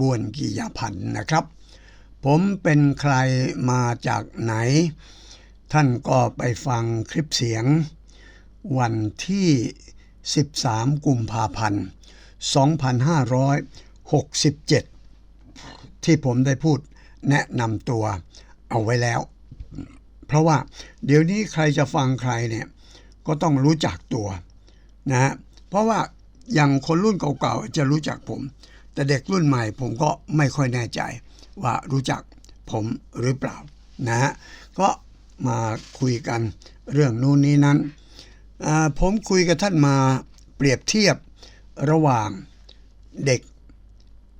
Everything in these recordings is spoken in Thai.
บวนกิยาพันธ์นะครับ ผมเป็นใครมาจากไหน ท่านก็ไปฟังคลิปเสียง วันที่ 13 กุมภาพันธ์ 2567 ที่ผมได้พูดแนะนำตัวเอาไว้แล้ว เพราะว่าเดี๋ยวนี้ใครจะฟังใครเนี่ยก็ต้องรู้จักตัวนะเพราะว่าอย่างคนรุ่นเก่าๆจะรู้จักผม แต่เด็กรุ่นใหม่ผมก็ไม่ค่อยแน่ใจว่ารู้จักผมหรือเปล่านะฮะก็มาคุยกันเรื่องนู้นนี้นั้น ผมคุยกับท่านมาเปรียบเทียบระหว่างเด็ก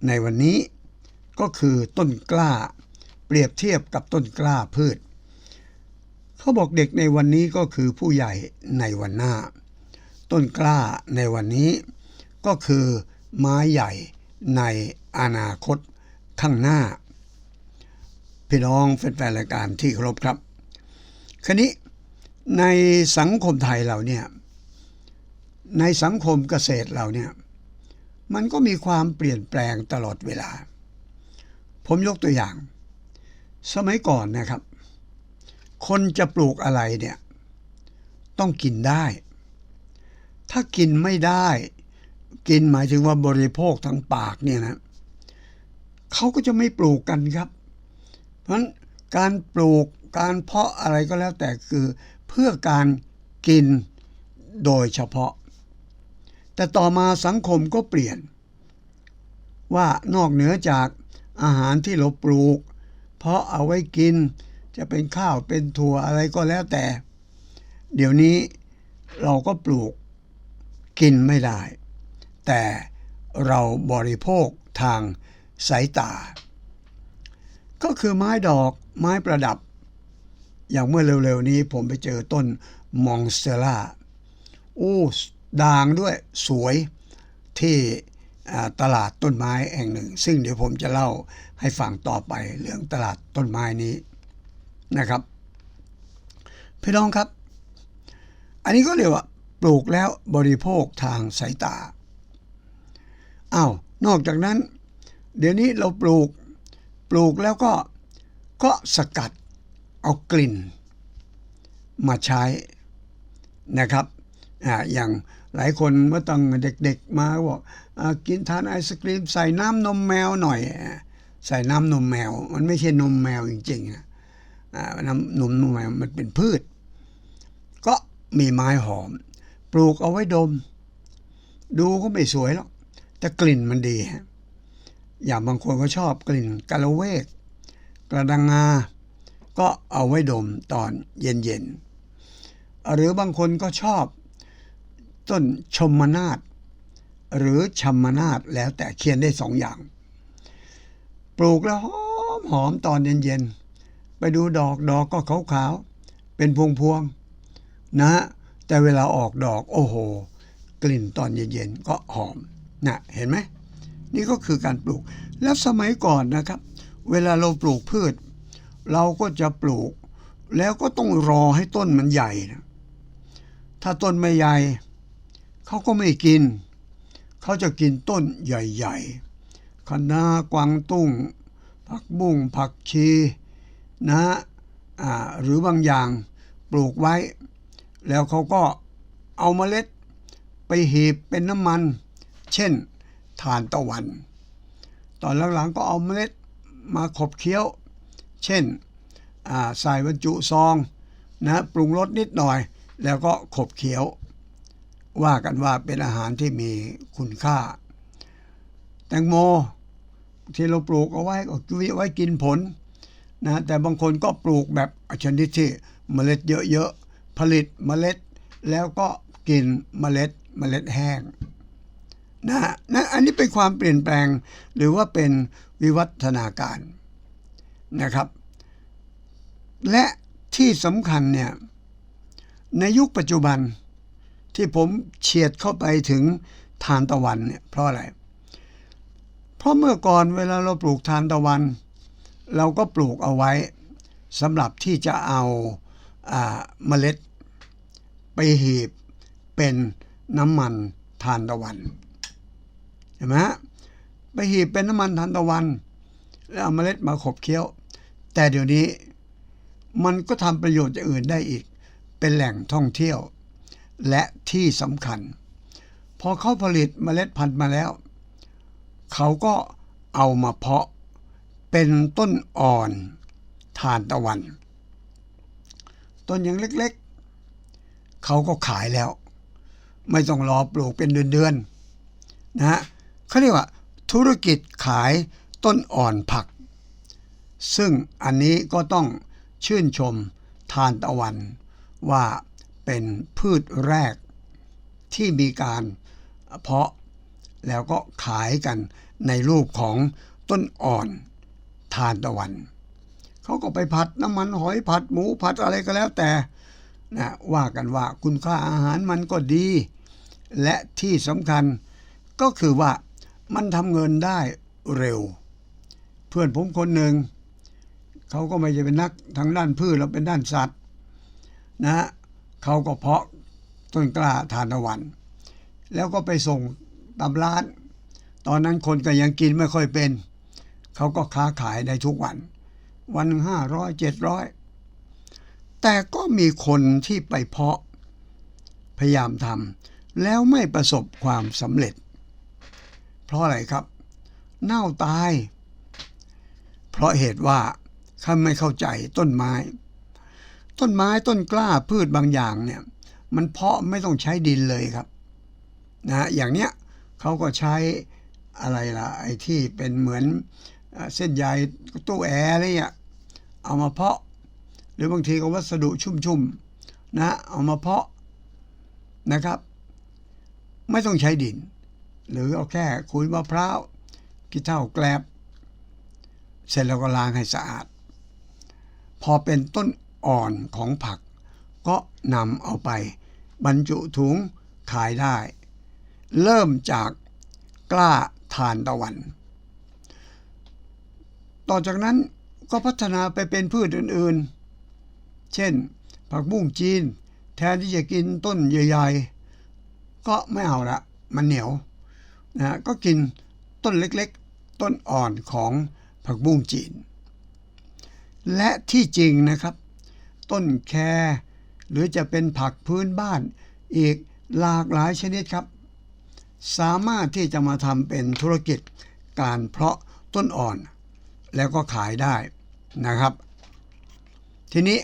ในวันนี้ก็คือต้นกล้า เปรียบเทียบกับต้นกล้าพืช เขาบอกเด็กในวันนี้ก็คือผู้ใหญ่ในวันหน้า ต้นกล้าในวันนี้ก็คือไม้ใหญ่ ในอนาคตข้างหน้า พี่น้องแฟนรายการที่เคารพครับคราวนี้ในสังคมไทยเราเนี่ยในสังคมเกษตรเราเนี่ยมันก็มีความเปลี่ยนแปลงตลอดเวลา ผมยกตัวอย่าง สมัยก่อนนะครับ คนจะปลูกอะไรเนี่ยต้องกินได้ ถ้ากินไม่ได้ กินหมายถึงว่าบริโภคทั้งปากเนี่ยนะเขาก็จะไม่ปลูกกันครับ เพราะฉะนั้นการปลูกการเพาะอะไรก็แล้วแต่คือเพื่อการกินโดยเฉพาะ แต่ต่อมาสังคมก็เปลี่ยน ว่านอกเหนือจากอาหารที่เราปลูก เพาะเอาไว้กินจะเป็นข้าวเป็นถั่วอะไรก็แล้วแต่ เดี๋ยวนี้เราก็ปลูกกินไม่ได้ แต่เราบริโภคทางสายตา ก็คือไม้ดอกไม้ประดับ อย่างเมื่อเร็วๆนี้ผมไปเจอต้นมองสเตล่าโอ้ด่างด้วยสวยที่ตลาดต้นไม้แห่งหนึ่ง ซึ่งเดี๋ยวผมจะเล่าให้ฟังต่อไปเรื่องตลาดต้นไม้นี้นะครับ พี่น้องครับ อันนี้ก็เรียกว่าปลูกแล้วบริโภคทางสายตา อ้าวนอกจากนั้น เดี๋ยวนี้เราปลูกปลูกแล้วก็ก็สกัดเอากลิ่น มาใช้นะครับอ่าอย่างหลายคนเมื่อตั้งเด็กๆมาบอกอกินทานไอศกรีมใส่น้ำนมแมวหน่อย ใส่น้ำนมแมว มันไม่ใช่นมแมวจริงๆนะน้ำนมนมแมวมันเป็นพืช ก็มีไม้หอม ปลูกเอาไว้ดม ดูก็ไม่สวยหรอก แต่กลิ่นมันดีฮะอย่างบางคนก็ชอบกลิ่นกะละเวก กระดังงา ก็เอาไว้ดมตอนเย็นๆ หรือบางคนก็ชอบ ต้นชมนาฏหรือชัมมนาฏแล้วแต่เขียนได้สองอย่าง ปลูกแล้วหอมหอมตอนเย็นๆ ไปดูดอกดอกก็ขาวๆ เป็นพวงๆ นะฮะแต่เวลาออกดอกโอ้โห กลิ่นตอนเย็นๆ ก็หอม นะเห็นไหมนี่ก็คือการปลูก แล้วสมัยก่อนนะครับ เวลาเราปลูกพืช เราก็จะปลูก แล้วก็ต้องรอให้ต้นมันใหญ่นะถ้าต้นไม่ใหญ่เขาก็ไม่กิน เขาจะกินต้นใหญ่ๆคะน้ากวางตุ้ง ผักบุ้งผักชีนะหรือบางอย่างปลูกไว้ แล้วเขาก็เอาเมล็ดไปหีบเป็นน้ำมัน เช่นทานตะวัน ตอนหลังๆก็เอาเมล็ดมาขบเคี้ยว เช่นอ่าใส่บรรจุซองนะปรุงรสนิดหน่อย แล้วก็ขบเคี้ยว ว่ากันว่าเป็นอาหารที่มีคุณค่า แตงโมที่เราปลูกเอาไว้ก็ไว้กินผลนะแต่บางคนก็ปลูกแบบชนิดที่เมล็ดเยอะๆผลิตเมล็ด แล้วก็กินเมล็ดเมล็ดแห้ง นะนะอันนี้เป็นความเปลี่ยนแปลงหรือว่าเป็นวิวัฒนาการนะครับ และที่สำคัญเนี่ยในยุคปัจจุบันที่ผมเฉียดเข้าไปถึงทานตะวันเนี่ยเพราะอะไร เพราะเมื่อก่อนเวลาเราปลูกทานตะวัน เราก็ปลูกเอาไว้สำหรับที่จะเอาอ่าเมล็ดไปหีบเป็นน้ำมันทานตะวัน เห็นไหมฮะไปหีบเป็นน้ำมันทานตะวัน แล้วเอาเมล็ดมาขบเคี้ยว แต่เดี๋ยวนี้มันก็ทำประโยชน์อย่างอื่นได้อีก เป็นแหล่งท่องเที่ยว และที่สำคัญ พอเขาผลิตเมล็ดพันธุ์มาแล้ว เขาก็เอามาเพาะเป็นต้นอ่อนทานตะวัน ต้นยังเล็กๆ เขาก็ขายแล้ว ไม่ต้องรอปลูกเป็นเดือนๆนะฮะ เขาเรียกว่าธุรกิจขายต้นอ่อนผัก ซึ่งอันนี้ก็ต้องชื่นชมทานตะวันว่าเป็นพืชแรกที่มีการเพาะแล้วก็ขายกันในรูปของต้นอ่อนทานตะวัน เขาก็ไปผัดน้ำมันหอยผัดหมูผัดอะไรก็แล้วแต่นะว่ากันว่าคุณค่าอาหารมันก็ดี และที่สำคัญก็คือว่า มันทำเงินได้เร็ว เพื่อนผมคนหนึ่งเขาก็ไม่ใช่เป็นนักทางด้านพืชเราเป็นด้านสัตว์นะฮะเขาก็เพาะต้นกล้าทานตะวัน แล้วก็ไปส่งตามร้าน ตอนนั้นคนก็ยังกินไม่ค่อยเป็น เขาก็ค้าขายได้ทุกวัน วันห้าร้อยเจ็ดร้อยแต่ก็มีคนที่ไปเพาะพยายามทำแล้วไม่ประสบความสำเร็จ เพราะอะไรครับ เน่าตาย เพราะเหตุว่าเขาไม่เข้าใจต้นไม้ ต้นไม้ต้นกล้าพืชบางอย่างเนี่ย มันเพาะไม่ต้องใช้ดินเลยครับนะอย่างเนี้ยเขาก็ใช้อะไรล่ะไอ้ที่เป็นเหมือนเอ่อเส้นใยตู้แอร์อะไรเงี้ยเอามาเพาะ หรือบางทีก็วัสดุชุ่มๆนะเอามาเพาะนะครับ ไม่ต้องใช้ดิน หรือเอาแค่ขุยมะพร้าวขี้เถ้าแกลบ เสร็จแล้วก็ล้างให้สะอาด พอเป็นต้นอ่อนของผัก ก็นำเอาไป บรรจุถุงขายได้ เริ่มจากกล้าทานตะวัน ต่อจากนั้นก็พัฒนาไปเป็นพืชอื่นๆ เช่น ผักบุ้งจีน แทนที่จะกินต้นใหญ่ ๆ ก็ไม่เอาละ มันเหนียว นะก็กินต้นเล็กๆ ต้นอ่อนของผักบุ้งจีน และที่จริงนะครับ ต้นแครหรือจะเป็นผักพื้นบ้านอีกหลากหลายชนิดครับ สามารถที่จะมาทำเป็นธุรกิจการเพาะต้นอ่อน แล้วก็ขายได้นะครับ ทีนี้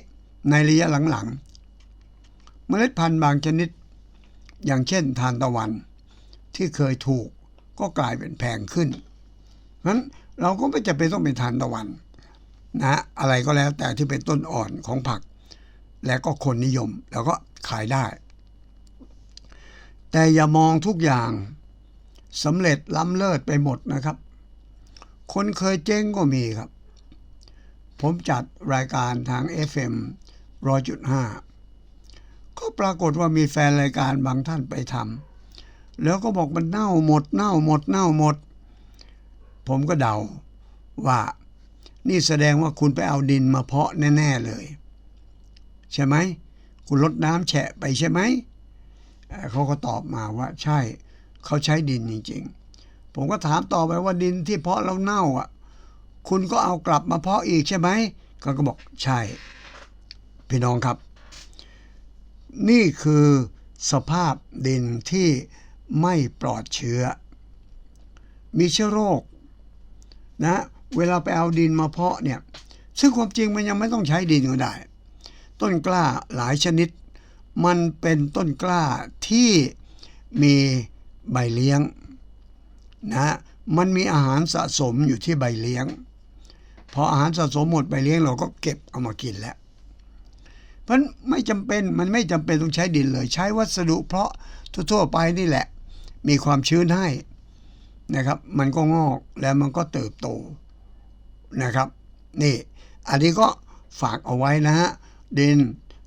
ในระยะหลังๆ เมล็ดพันธุ์บางชนิด อย่างเช่นทานตะวัน ที่เคยถูก ก็กลายเป็นแพงขึ้นนั้นเราก็ไม่จะเป็นต้องเป็นทานตะวันนะอะไรก็แล้วแต่ที่เป็นต้นอ่อนของผัก และก็คนนิยม แล้วก็ขายได้ แต่อย่ามองทุกอย่างสำเร็จล้ำเลิศไปหมดนะครับ คนเคยเจ๊งก็มีครับ ผมจัดรายการทาง FM 100.5 ก็ปรากฏว่ามีแฟนรายการบางท่านไปทำ แล้วก็บอกมันเน่าหมด เน่าหมด เน่าหมด ผมก็เดาว่า นี่แสดงว่าคุณไปเอาดินมาเพาะแน่ ๆเลย ใช่ไหมคุณลดน้ำแฉะไปใช่ไหมเขาก็ตอบมาว่า ใช่ เขาใช้ดินจริงๆ ผมก็ถามต่อไปว่าดินที่เพาะแล้วเน่าอะ คุณก็เอากลับมาเพาะอีกใช่ไหมเขาก็บอกใช่ พี่น้องครับ นี่คือสภาพดินที่ ไม่ปลอดเชื้อ มีเชื้อโรคนะเวลาไปเอาดินมาเพาะเนี่ยซึ่งความจริงมันยังไม่ต้องใช้ดินก็ได้ ต้นกล้าหลายชนิด มันเป็นต้นกล้าที่มีใบเลี้ยงนะมันมีอาหารสะสมอยู่ที่ใบเลี้ยง พออาหารสะสมหมดใบเลี้ยงเราก็เก็บเอามากินแล้ว เพราะไม่จำเป็นมันไม่จำเป็นต้องใช้ดินเลย ใช้วัสดุเพราะทั่วๆไปนี่แหละ มีความชื้นให้นะครับ มันก็งอกแล้วมันก็เติบโตนะครับ นี่ อันนี้ก็ฝากเอาไว้นะฮะดิน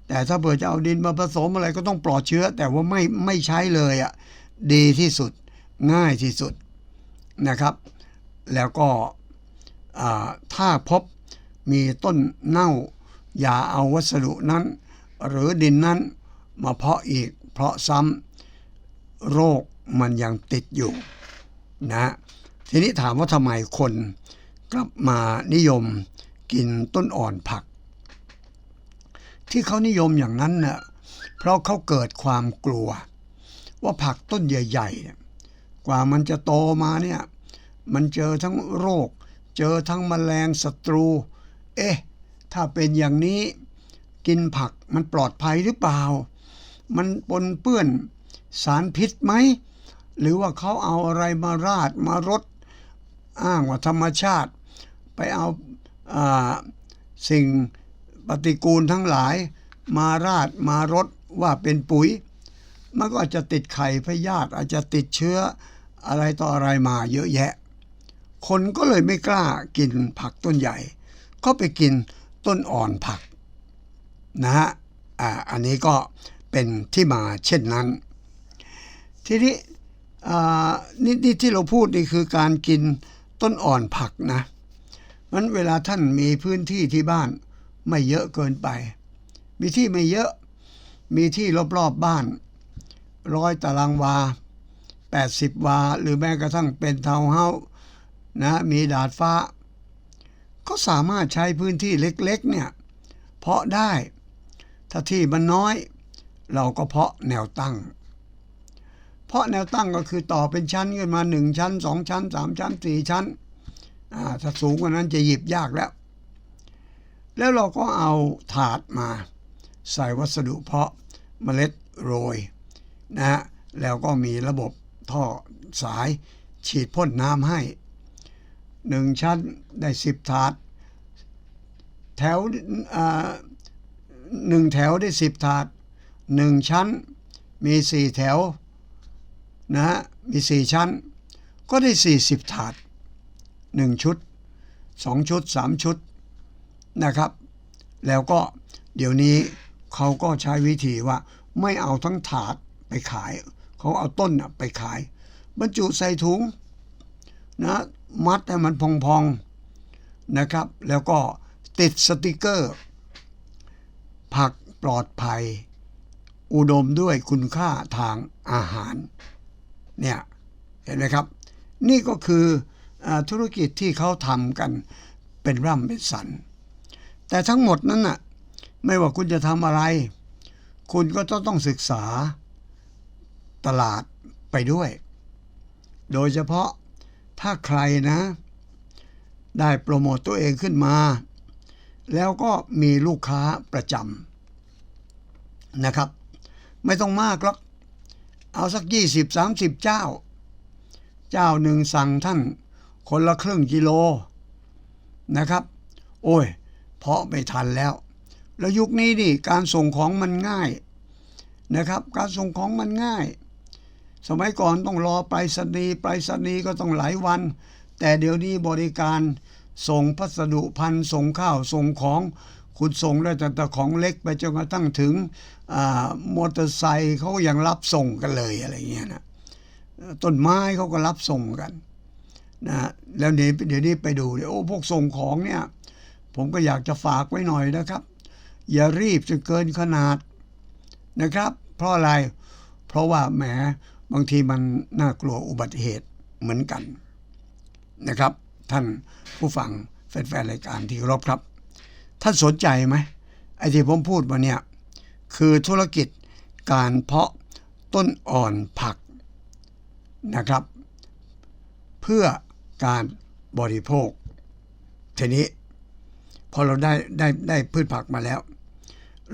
แต่ถ้าเผื่อจะเอาดินมาผสมอะไรก็ต้องปลอดเชื้อ แต่ว่าไม่ไม่ใช้เลยอะดีที่สุดง่ายที่สุดนะครับ แล้วก็ถ้าพบมีต้นเน่า อย่าเอาวัสดุนั้น หรือดินนั้นมาเพาะอีกเพราะซ้ำโรค มันยังติดอยู่นะ ทีนี้ถามว่าทำไมคนกลับมานิยมกินต้นอ่อนผัก ที่เขานิยมอย่างนั้นเน่ะเพราะเขาเกิดความกลัว ว่าผักต้นใหญ่ๆเนี่ยกว่ามันจะโตมาเนี่ย มันเจอทั้งโรค เจอทั้งแมลงศัตรู เอ๊ะ ถ้าเป็นอย่างนี้กินผักมันปลอดภัยหรือเปล่า มันปนเปื้อนสารพิษไหม หรือว่าเขาเอาอะไรมาราดมารดอ้างว่าธรรมชาติ ไปเอาอาสิ่งปฏิกูลทั้งหลาย มาราดมารดว่าเป็นปุ๋ย มันก็อาจจะติดไข่พยาธิอาจจะติดเชื้ออะไรต่ออะไรมาเยอะแยะ คนก็เลยไม่กล้ากินผักต้นใหญ่ ก็ไปกินต้นอ่อนผักนะฮะอ่าอันนี้ก็เป็นที่มาเช่นนั้น ทีนี้ นี่นี่ที่เราพูดนี่คือการกินต้นอ่อนผักนะมันเวลาท่านมีพื้นที่ที่บ้านไม่เยอะเกินไป มีที่ไม่เยอะ มีที่รอบๆบบ้านร้อยตารางวา 80 วา หรือแม้กระทั่งเป็นเทาเฮานะมีดาดฟ้า ก็สามารถใช้พื้นที่เล็กๆเนี่ยเพาะได้ ถ้าที่มันน้อย เราก็เพาะแนวตั้ง เพราะแนวตั้งก็คือต่อเป็นชั้นขึ้นมา 1 ชั้น 2 ชั้น 3 ชั้น 4 ชั้นอ่าถ้าสูงกว่านั้นจะหยิบยากแล้ว แล้วเราก็เอาถาดมา ใส่วัสดุเพาะเมล็ดโรยนะฮะแล้วก็มีระบบท่อสายฉีดพ่นน้ำให้หนึ่งชั้นได้สิบถาด แถวอ่าหนึ่งแถวได้สิบถาดหนึ่งชั้นมีสี่แถว นะฮะมีสี่ชั้น ก็ได้สี่สิบถาดหนึ่งชุดสองชุดสามชุดนะครับ แล้วก็เดี๋ยวนี้เขาก็ใช้วิธีว่าไม่เอาทั้งถาดไปขาย เขาเอาต้นน่ะไปขาย บรรจุใส่ถุงนะมัดให้มันพองๆนะครับ แล้วก็ติดสติกเกอร์ ผักปลอดภัย อุดมด้วยคุณค่าทางอาหาร เนี่ยเห็นไหมครับ นี่ก็คืออธุรกิจที่เขาทำกันเป็นร่ำเป็นสัน แต่ทั้งหมดนั้นน่ะไม่ว่าคุณจะทำอะไร คุณก็ต้องต้องศึกษาตลาดไปด้วย โดยเฉพาะถ้าใครนะ ได้โปรโมตตัวเองขึ้นมา แล้วก็มีลูกค้าประจำนะครับ ไม่ต้องมากหรอก เอาสัก20 30เจ้า เจ้าหนึ่งสั่งท่านคนละครึ่งกิโลนะครับ โอ้ย เพาะไม่ทันแล้ว แล้วยุคนี้นี่การส่งของมันง่ายนะครับ การส่งของมันง่าย สมัยก่อนต้องรอไปรษณีย์ไปรษณีย์ก็ต้องหลายวัน แต่เดี๋ยวนี้บริการส่งพัสดุพันส่งข้าวส่งของ คุณส่งได้แต่แต่ของเล็กไปจนกระทั่งถึงมอเตอร์ไซค์เขาก็ยังรับส่งกันเลยอะไรเงี้ยนะต้นไม้เขาก็รับส่งกันนะแล้วเดี๋ยวเดี๋ยวนี้ไปดูเดี๋ยวโอ้พวกส่งของเนี่ย ผมก็อยากจะฝากไว้หน่อยนะครับ อย่ารีบจนเกินขนาดนะครับ เพราะอะไรเพราะว่าแหมบางทีมันน่ากลัวอุบัติเหตุเหมือนกันนะครับ ท่านผู้ฟังแฟนๆรายการที่รบครับ ท่านสนใจไหมไอ้ที่ผมพูดมาเนี่ยคือธุรกิจการเพาะต้นอ่อนผักนะครับ เพื่อการบริโภค ทีนี้พอเราได้ได้ได้พืชผักมาแล้ว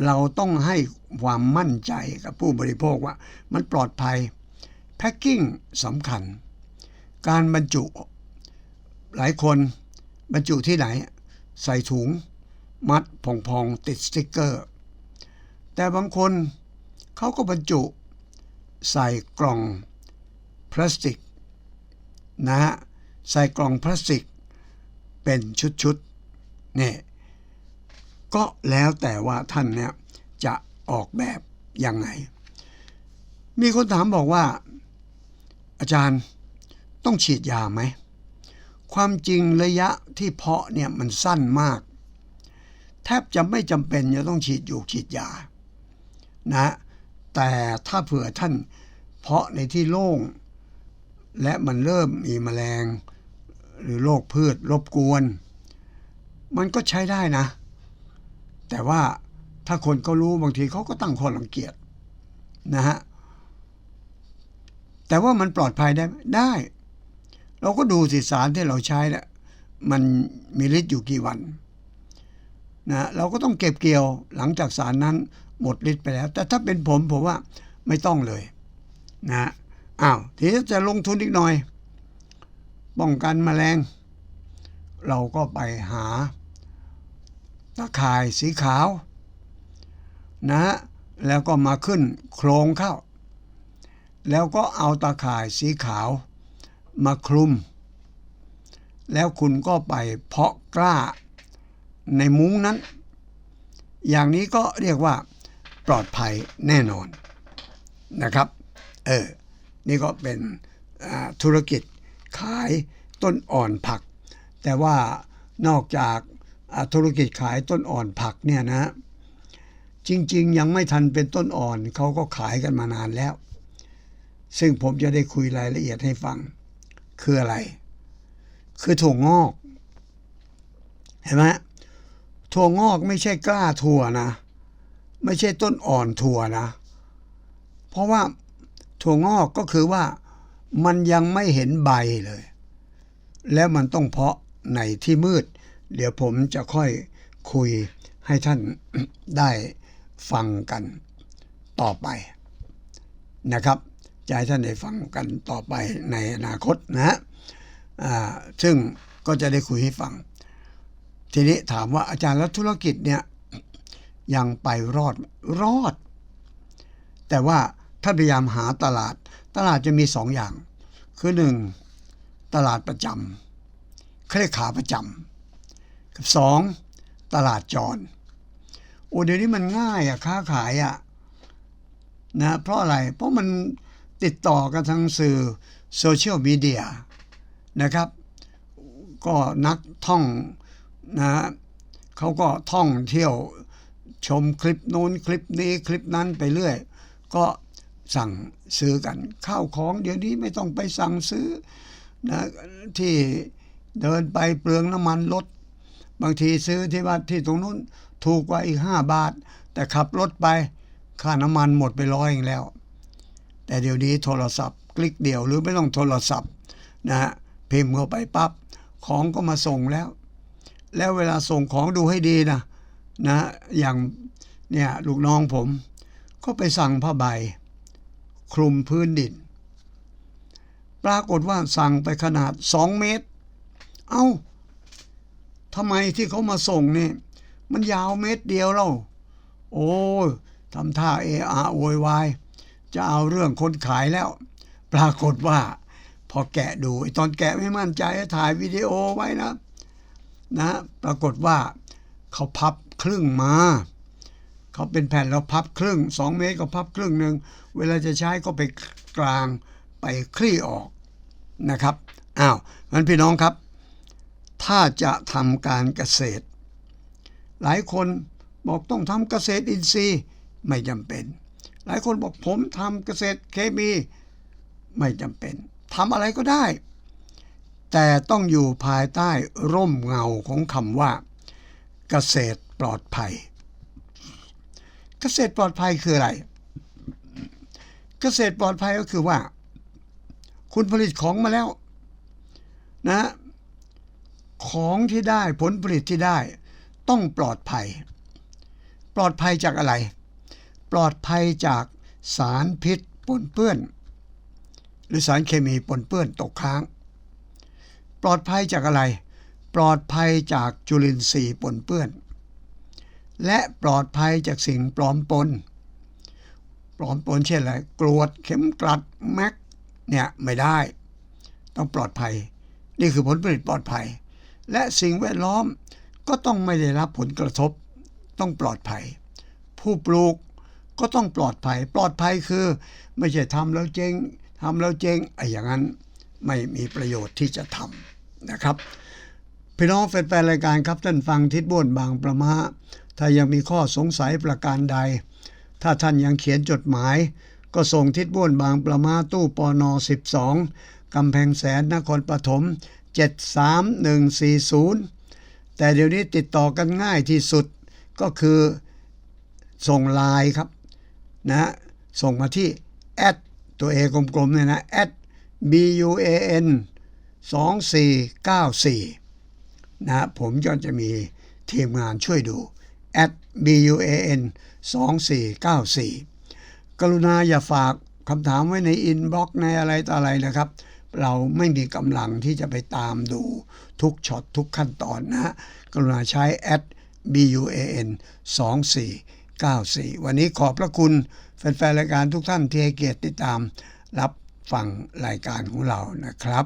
เราต้องให้ความมั่นใจกับผู้บริโภคว่ามันปลอดภัยแพ็กกิ้งสำคัญ การบรรจุหลายคนบรรจุที่ไหน ใส่ถุง มัดพองๆติดสติ๊กเกอร์ แต่บางคนเขาก็บรรจุ ใส่กล่องพลาสติกนะฮะใส่กล่องพลาสติก เป็นชุดๆเนี่ยก็แล้วแต่ว่าท่านเนี่ยจะออกแบบยังไง มีคนถามบอกว่า อาจารย์ต้องฉีดยาไหม ความจริงระยะที่เพาะเนี่ยมันสั้นมาก แทบจะไม่จำเป็นจะต้องฉีดยูกฉีดยานะแต่ถ้าเผื่อท่านเพาะในที่โล่ง และมันเริ่มมีแมลง หรือโรคพืชรบกวน มันก็ใช้ได้นะ แต่ว่าถ้าคนก็รู้บางทีเขาก็ตั้งข้อรังเกียจนะฮะแต่ว่ามันปลอดภัยได้ไหมได้ เราก็ดูสิสารที่เราใช้เนี่ยมันมีฤทธิ์อยู่กี่วัน นะเราก็ต้องเก็บเกี่ยวหลังจากสารนั้นหมดฤทธิ์ไปแล้ว แต่ถ้าเป็นผมผมว่าไม่ต้องเลยนะอ้าวทีนี้จะลงทุนอีกหน่อย ป้องกันแมลง เราก็ไปหาตะข่ายสีขาวนะแล้วก็มาขึ้นโครงเข้าแล้วก็เอาตาข่ายสีขาวมาคลุม แล้วคุณก็ไปเพาะกล้า ในมุ้งนั้น อย่างนี้ก็เรียกว่าปลอดภัยแน่นอนนะครับ เออ นี่ก็เป็นธุรกิจขายต้นอ่อนผัก แต่ว่านอกจากธุรกิจขายต้นอ่อนผักเนี่ยนะ จริง ๆ ยังไม่ทันเป็นต้นอ่อนเขาก็ขายกันมานานแล้ว ซึ่งผมจะได้คุยรายละเอียดให้ฟัง คืออะไร คือถั่วงอก เห็นไหม ถั่วงอกไม่ใช่กล้าถั่วนะ ไม่ใช่ต้นอ่อนถั่วนะ เพราะว่าถั่วงอกก็คือว่ามันยังไม่เห็นใบเลย แล้วมันต้องเพาะในที่มืด เดี๋ยวผมจะค่อยคุยให้ท่านได้ฟังกันต่อไปนะครับจะให้ท่านได้ฟังกันต่อไปในอนาคตนะะซึ่งก็จะได้คุยให้ฟัง ทีนี้ถามว่าอาจารย์แล้วธุรกิจเนี่ยยังไปรอดรอด แต่ว่าท่าพยายามหาตลาด ตลาดจะมีสองอย่าง คือหนึ่งตลาดประจำเขาเรียขาประจำกับสองตลาดจรโอ้เดี๋ยวนี้มันง่ายอะค้าขายอะนะเพราะอะไร เพราะมันติดต่อกันทางสื่อโซเชียลมีเดียนะครับ ก็นักท่อง นะฮะเขาก็ท่องเที่ยวชมคลิปนู้นคลิปนี้คลิปนั้นไปเรื่อย ก็สั่งซื้อกันข้าวของ เดี๋ยวนี้ไม่ต้องไปสั่งซื้อนะที่เดินไปเปลืองน้ำมันรถบางทีซื้อที่ว่าที่ตรงนู้นถูกกว่าอีกห้าบาท แต่ขับรถไปค่าน้ำมันหมดไปร้อยเองแล้ว แต่เดี๋ยวนี้โทรศัพท์ คลิกเดียวหรือไม่ต้องโทรศัพท์นะฮะพิมพ์เข้าไปปั๊บของก็มาส่งแล้ว แล้วเวลาส่งของดูให้ดีนะนะอย่างเนี่ยลูกน้องผม ก็ไปสั่งผ้าใบ คลุมพื้นดิน ปรากฏว่าสั่งไปขนาด2เมตร เอา้าทำไมที่เขามาส่งนี่ มันยาวเมตรเดียวเล่าโอ้ทำท่าเออาโวยวายจะเอาเรื่องคนขายแล้ว ปรากฏว่า พอแกะดูตอนแกะไม่มั่นใจถ่ายวิดีโอไว้นะ นะ ปรากฏว่าเขาพับครึ่งมาเขาเป็นแผ่นแล้วพับครึ่งสองเมตรก็พับครึ่งหนึ่งเวลาจะใช้ก็ไปกลางไปคลี่ออกนะครับอ้าวมันพี่น้องครับ ถ้าจะทำการเกษตร หลายคนบอกต้องทำเกษตรอินทรีย์ไม่จำเป็น หลายคนบอกผมทำเกษตรเคมีไม่จำเป็นทำอะไรก็ได้ แต่ต้องอยู่ภายใต้ร่มเงาของคำว่า เกษตรปลอดภัย เกษตรปลอดภัยคืออะไร เกษตรปลอดภัยก็คือว่า คุณผลิตของมาแล้ว นะ ของที่ได้ผลผลิตที่ได้ ต้องปลอดภัย ปลอดภัยจากอะไร ปลอดภัยจากสารพิษปนเปื้อน หรือสารเคมีปนเปื้อนตกค้าง ปลอดภัยจากอะไร ปลอดภัยจากจุลินทรีย์ปนเปื้อน และปลอดภัยจากสิ่งปลอมปน ปลอมปนเช่นอะไรกรวดเข็มกลัดแม็กเนี่ยไม่ได้ ต้องปลอดภัย นี่คือผลผลิตปลอดภัย และสิ่งแวดล้อมก็ต้องไม่ได้รับผลกระทบ ต้องปลอดภัย ผู้ปลูกก็ต้องปลอดภัย ปลอดภัยคือ ไม่ใช่ทำแล้วเจ๊งทำแล้วเจ๊งไอ้อย่างนั้นไม่มีประโยชน์ที่จะทำ นะครับ พี่น้องแฟนๆรายการครับท่านฟังทิศบ้วนบางประมาถ้ายังมีข้อสงสัยประการใด ถ้าท่านยังเขียนจดหมาย ก็ส่งทิศบ้วนบางประมาตู้ปอนอ12กำแพงแสนนครปฐม73140 แต่เดี๋ยวนี้ติดต่อกันง่ายที่สุดก็คือส่งไลน์ครับนะส่งมาที่แอดตัวเอกลมๆเนี่ยนะแอด b u a n 2494นะฮะผมก็จะมีทีมงานช่วยดู at buan 2494 กรุณาอย่าฝากคำถามไว้ในอินบ็อกซ์ในอะไรต่ออะไรนะครับ เราไม่มีกำลังที่จะไปตามดูทุกช็อตทุกขั้นตอนนะฮะกรุณาใช้ at buan 2494 วันนี้ขอบพระคุณแฟนๆรายการทุกท่านที่ให้เกียรติติดตามรับฟังรายการของเรานะครับ